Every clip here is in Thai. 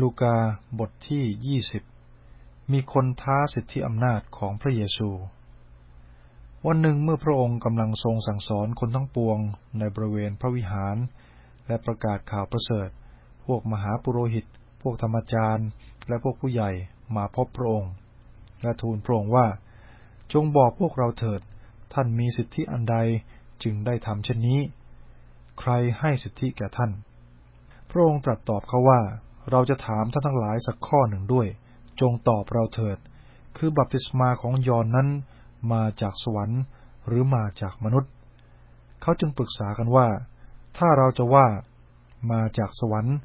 ลูกาบทที่ยี่สิบมีคนท้าสิทธิอำนาจของพระเยซู วันหนึ่งเมื่อพระองค์กำลังทรงสั่งสอนคนทั้งปวงในบริเวณพระวิหาร และประกาศข่าวประเสริฐ พวกมหาปุโรหิต พวกธรรมจารย์ และพวกผู้ใหญ่มาพบพระองค์ และทูลพระองค์ว่า จงบอกพวกเราเถิด ท่านมีสิทธิอันใดจึงได้ทำเช่นนี้ ใครให้สิทธิแก่ท่าน พระองค์ตรัสตอบเขาว่า เราจะถามท่านทั้งหลายสักข้อหนึ่งด้วย จงตอบเราเถิด คือบัพติศมาของยอนนั้น มาจากสวรรค์หรือมาจากมนุษย์ เขาจึงปรึกษากันว่า ถ้าเราจะว่า มาจากสวรรค์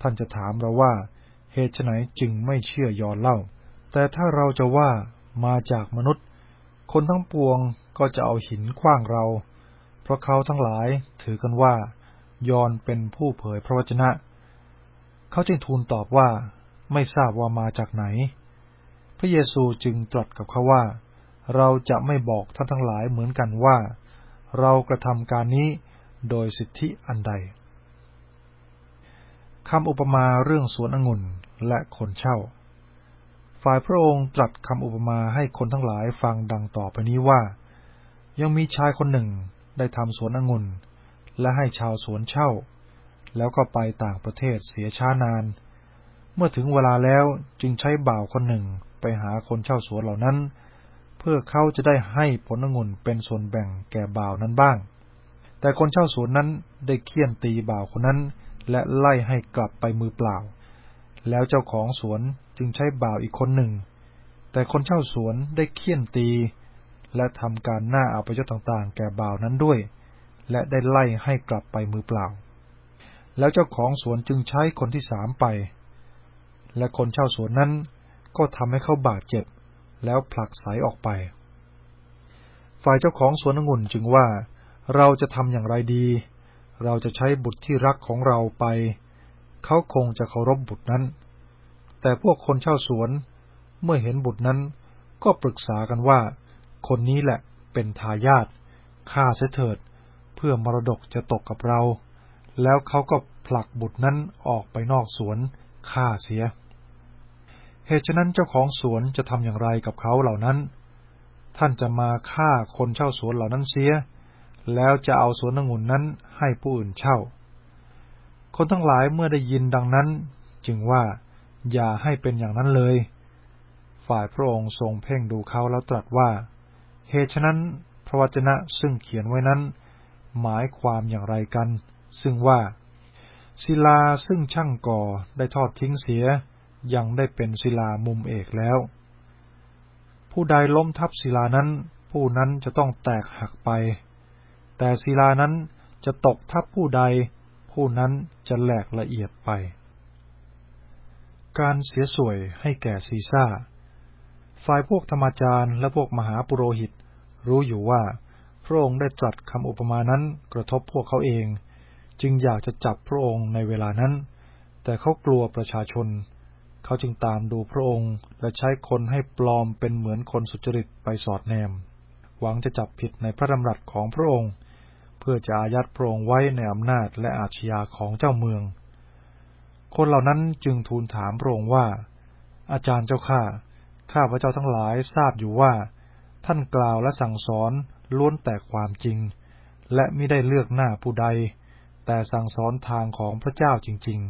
ท่านจะถามเราว่า เหตุไฉนจึงไม่เชื่อยอนเล่า แต่ถ้าเราจะว่ามาจากมนุษย์ คนทั้งปวงก็จะเอาหินคว้างเรา เพราะเขาทั้งหลายถือกันว่า ยอนเป็นผู้เผยพระวจนะ เขาจึงทูลตอบว่า ไม่ทราบว่ามาจากไหน พระเยซูจึงตรัสกับเขาว่า เราจะไม่บอกท่านทั้งหลายเหมือนกันว่า เรากระทำการนี้โดยสิทธิอันใดคำอุปมาเรื่องสวนองุ่นและคนเช่า ฝ่ายพระองค์ตรัสคำอุปมาให้คนทั้งหลายฟังดังต่อไปนี้ว่า ยังมีชายคนหนึ่งได้ทำสวนองุ่นและให้ชาวสวนเช่า แล้วก็ไปต่างประเทศเสียช้านาน เมื่อถึงเวลาแล้วจึงใช้บ่าวคนหนึ่งไปหาคนเช่าสวนเหล่านั้น เพื่อเขาจะได้ให้ผลองุ่นเป็นส่วนแบ่งแก่บ่าวนั้นบ้าง แต่คนเช่าสวนนั้นได้เคี่ยนตีบ่าวคนนั้น และไล่ให้กลับไปมือเปล่า แล้วเจ้าของสวนจึงใช้บ่าวอีกคนหนึ่ง แต่คนเช่าสวนได้เคี่ยนตี และทำการหน้าอาปยศต่างๆ แก่บ่าวนั้นด้วย และได้ไล่ให้กลับไปมือเปล่า แล้วเจ้าของสวนจึงใช้คนที่สามไป และคนเช่าสวนนั้นก็ทำให้เขาบาดเจ็บ แล้วผลักสายออกไป ฝ่ายเจ้าของสวนองุ่นจึงว่า เราจะทำอย่างไรดี เราจะใช้บุตรที่รักของเราไป เขาคงจะเคารพบุตรนั้น แต่พวกคนเช่าสวนเมื่อเห็นบุตรนั้น ก็ปรึกษากันว่า คนนี้แหละเป็นทายาทฆ่าเสถิด เพื่อมรดกจะตกกับเรา แล้วเขาก็ผลักบุตรนั้นออกไปนอกสวนฆ่าเสีย เหตุฉะนั้นเจ้าของสวนจะทำอย่างไรกับเขาเหล่านั้น ท่านจะมาฆ่าคนเช่าสวนเหล่านั้นเสีย แล้วจะเอาสวนองุ่นนั้นให้ผู้อื่นเช่า คนทั้งหลายเมื่อได้ยินดังนั้น จึงว่าอย่าให้เป็นอย่างนั้นเลย ฝ่ายพระองค์ทรงเพ่งดูเขาแล้วตรัสว่า เหตุฉะนั้นพระวจนะซึ่งเขียนไว้นั้น หมายความอย่างไรกัน ซึ่งว่า ศิลาซึ่งช่างก่อได้ทอดทิ้งเสีย ยังได้เป็นศิลามุมเอกแล้ว ผู้ใดล้มทับศิลานั้น ผู้นั้นจะต้องแตกหักไป แต่ศิลานั้นจะตกทับผู้ใด ผู้นั้นจะแหลกละเอียดไป การเสียสวยให้แก่ซีซ่า ฝ่ายพวกธรรมจารย์และพวกมหาปุโรหิต รู้อยู่ว่าพระองค์ได้ตรัสคำอุปมานั้นกระทบพวกเขาเอง จึงอยากจะจับพระองค์ในเวลานั้น แต่เขากลัวประชาชน เขาจึงตามดูพระองค์และใช้คนให้ปลอมเป็นเหมือนคนสุจริตไปสอดแนม หวังจะจับผิดในพระดำรัสของพระองค์ เพื่อจะอายัดพระองค์ไว้ในอำนาจและอาชญาของเจ้าเมือง คนเหล่านั้นจึงทูลถามพระองค์ว่า อาจารย์เจ้าข้าข้าพระเจ้าทั้งหลายทราบอยู่ว่า ท่านกล่าวและสั่งสอนล้วนแต่ความจริง และไม่ได้เลือกหน้าผู้ใด แต่สั่งสอนทางของพระเจ้าจริง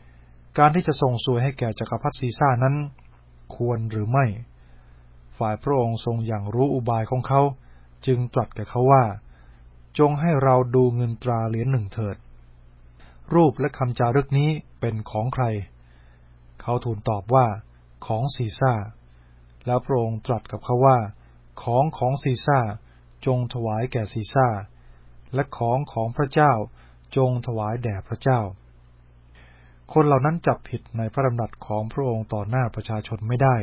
ๆ การที่จะส่งสวยให้แก่จักรพรรดิซีซ่านั้น ควรหรือไม่ ฝ่ายพระองค์ทรงอย่างรู้อุบายของเขา จึงตรัสแก่เขาว่า จงให้เราดูเงินตราเหรียญหนึ่งเถิด รูปและคำจารึกนี้เป็นของใคร เขาทูลตอบว่า ของซีซ่า แล้วพระองค์ตรัสกับเขาว่า ของของซีซ่าจงถวายแก่ซีซ่าและของของพระเจ้า จงถวายแด่พระเจ้า คนเหล่านั้นจับผิดในพระดำรัสของพระองค์ต่อหน้าประชาชนไม่ได้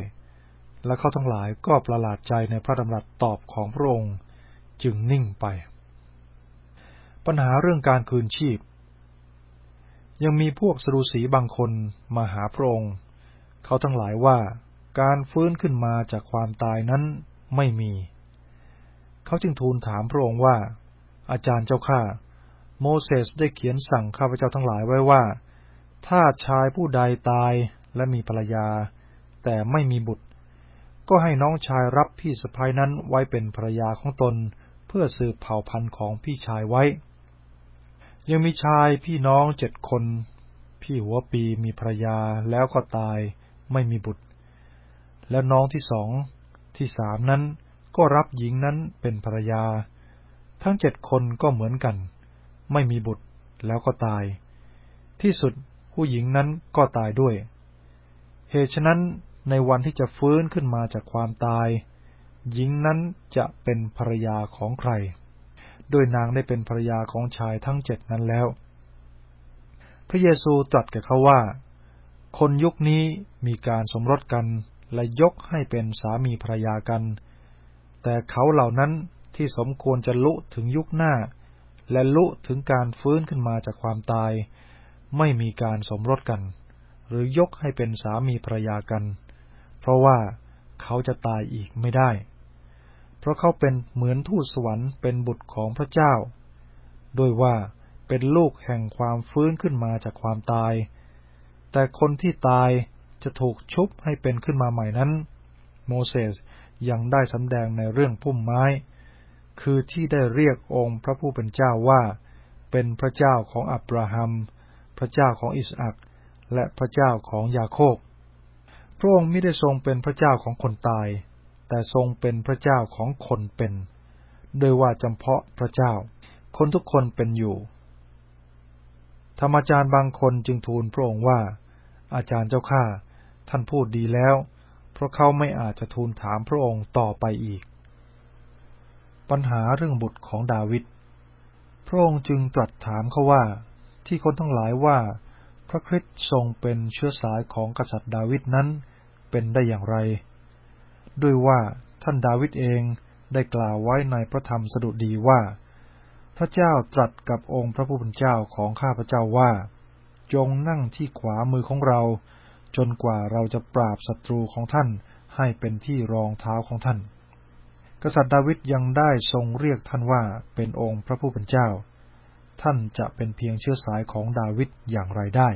และเขาทั้งหลายก็ประหลาดใจในพระดำรัสตอบของพระองค์จึงนิ่งไป ปัญหาเรื่องการคืนชีพ ยังมีพวกสรุสีบางคนมาหาพระองค์ เขาทั้งหลายว่าการฟื้นขึ้นมาจากความตายนั้นไม่มี เขาจึงทูลถามพระองค์ว่า อาจารย์เจ้าข้า โมเสสได้เขียนสั่งข้าพเจ้าทั้งหลายไว้ว่า ถ้าชายผู้ใดตายและมีภรรยา แต่ไม่มีบุตร ก็ให้น้องชายรับพี่สะพ้ายนั้นไว้เป็นภรรยาของตน เพื่อสืบเผ่าพันธุ์ของพี่ชายไว้ ยังมีชายพี่น้องเจ็ดคน พี่หัวปีมีภรรยาแล้วก็ตายไม่มีบุตร และน้องที่สองที่สามนั้นก็รับหญิงนั้นเป็นภรรยา ทั้งเจ็ดคนก็เหมือนกัน ไม่มีบุตรแล้วก็ตาย ที่สุดผู้หญิงนั้นก็ตายด้วย เหตุฉะนั้นในวันที่จะฟื้นขึ้นมาจากความตาย หญิงนั้นจะเป็นภรรยาของใคร โดยนางได้เป็นภรรยาของชายทั้งเจ็ดนั้นแล้ว พระเยซูตรัสแก่เขาว่า คนยุคนี้มีการสมรสกันและยกให้เป็นสามีภรรยากัน แต่เขาเหล่านั้นที่สมควรจะลุถึงยุคหน้า และลุถึงการฟื้นขึ้นมาจากความตาย ไม่มีการสมรสกัน หรือยกให้เป็นสามีภรรยากัน เพราะว่าเขาจะตายอีกไม่ได้ เพราะเขาเป็นเหมือนทูตสวรรค์เป็นบุตรของพระเจ้าโดยว่าเป็นลูกแห่งความฟื้นขึ้นมาจากความตาย แต่คนที่ตายจะถูกชุบให้เป็นขึ้นมาใหม่นั้น โมเสสยังได้สำแดงในเรื่องพุ่มไม้ คือที่ได้เรียกองค์พระผู้เป็นเจ้าว่า เป็นพระเจ้าของอับราฮัม พระเจ้าของอิสอักและพระเจ้าของยาโคบ พระองค์ไม่ได้ทรงเป็นพระเจ้าของคนตาย แต่ทรงเป็นพระเจ้าของคนเป็น โดยว่าจำเพาะพระเจ้า คนทุกคนเป็นอยู่ ธรรมาจารย์บางคนจึงทูลพระองค์ว่า อาจารย์เจ้าข้าท่านพูดดีแล้ว เพราะเขาไม่อาจจะทูลถามพระองค์ต่อไปอีก ปัญหาเรื่องบุตรของดาวิด พระองค์จึงตรัสถามเขาว่า ที่คนทั้งหลายว่า พระคริสต์ทรงเป็นเชื้อสายของกษัตริย์ดาวิดนั้นเป็นได้อย่างไร ด้วยว่าท่านดาวิดเองได้กล่าวไว้ในพระธรรมสดุดีว่า พระเจ้าตรัสกับองค์พระผู้เป็นเจ้าของข้าพระเจ้าว่า จงนั่งที่ขวามือของเรา จนกว่าเราจะปราบศัตรูของท่านให้เป็นที่รองเท้าของท่าน กษัตริย์ดาวิดยังได้ทรงเรียกท่านว่าเป็นองค์พระผู้เป็นเจ้า ท่านจะเป็นเพียงเชื้อสายของดาวิดอย่างไรได้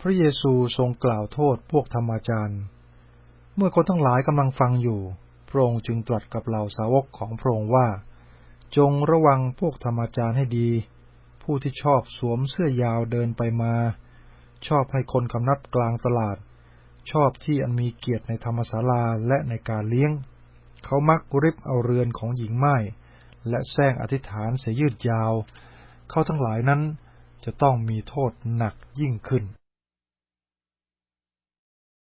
พระเยซูทรงกล่าวโทษพวกธรรมาจารย์ เมื่อคนทั้งหลายกำลังฟังอยู่ พระองค์จึงตรัสกับเหล่าสาวกของพระองค์ว่า จงระวังพวกธรรมาจารย์ให้ดี ผู้ที่ชอบสวมเสื้อยาวเดินไปมา ชอบให้คนคำนับกลางตลาด ชอบที่อันมีเกียรติในธรรมศาลาและในการเลี้ยง เขามักริบเอาเรือนของหญิงไม้และแซงอธิษฐานเสียยืดยาว เขาทั้งหลายนั้นจะต้องมีโทษหนักยิ่งขึ้น